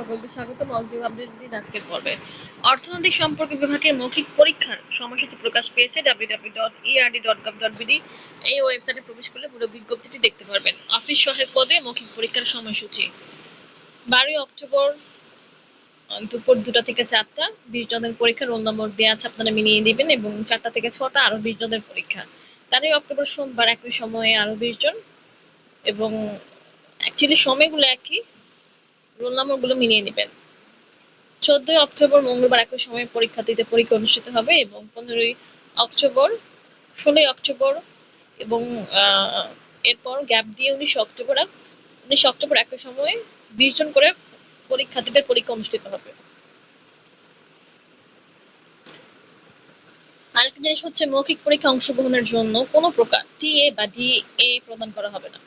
সকলকে স্বাগত মলজিব আপডেট দিন আজকের পর্বে। অর্থনৈতিক সম্পর্ক বিভাগের মৌখিক পরীক্ষার সময়সূচি প্রকাশ পেয়েছে www.erd.gov.bd এই ওয়েবসাইটে প্রবেশ করলে পুরো বিজ্ঞপ্তিটি দেখতে পারবেন। অফিস সহায়ক পদে মৌখিক পরীক্ষার সময়সূচি। বারোই অক্টোবর দুপুর দুটা থেকে চারটা, বিশ জনের পরীক্ষা রোল নম্বর দেওয়া আছে আপনারা মিলিয়ে দিবেন এবং চারটা থেকে ছটা আরও বিশ জনের পরীক্ষা। তেরোই অক্টোবর সোমবার একই সময়ে আরও বিশ জন এবং অ্যাকচুয়ালি সময়গুলো একই রোল নম্বরগুলো মিলিয়ে নেবেন। চোদ্দই অক্টোবর মঙ্গলবার একই সময়ে পরীক্ষার্থীদের পরীক্ষা অনুষ্ঠিত হবে এবং পনেরোই অক্টোবর, ষোলোই অক্টোবর এবং এরপর গ্যাপ দিয়ে উনিশ অক্টোবর উনিশ অক্টোবর একই সময়ে বিশ জন করে পরীক্ষার্থীদের পরীক্ষা অনুষ্ঠিত হবে। আরেকটা জিনিস হচ্ছে মৌখিক পরীক্ষা অংশগ্রহণের জন্য কোনো প্রকার টিএ বা ডিএ প্রদান করা হবে না।